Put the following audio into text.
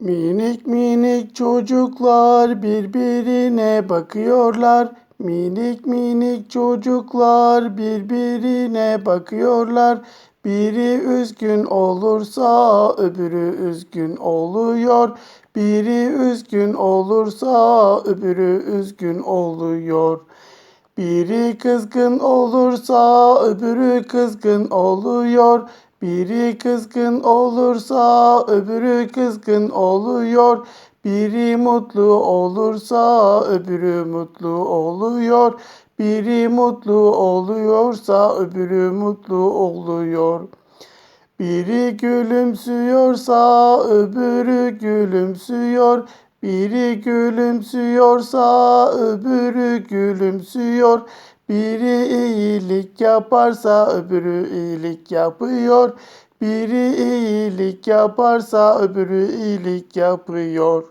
Minik minik çocuklar birbirine bakıyorlar. Minik minik çocuklar birbirine bakıyorlar. Biri üzgün olursa öbürü üzgün oluyor. Biri üzgün olursa öbürü üzgün oluyor. Biri kızgın olursa öbürü kızgın oluyor. Biri kızgın olursa öbürü kızgın oluyor. Biri mutlu olursa öbürü mutlu oluyor. Biri mutlu oluyorsa öbürü mutlu oluyor. Biri gülümsüyorsa öbürü gülümsüyor. Biri gülümsüyorsa öbürü gülümsüyor. Biri iyilik yaparsa öbürü iyilik yapıyor. Biri iyilik yaparsa öbürü iyilik yapıyor.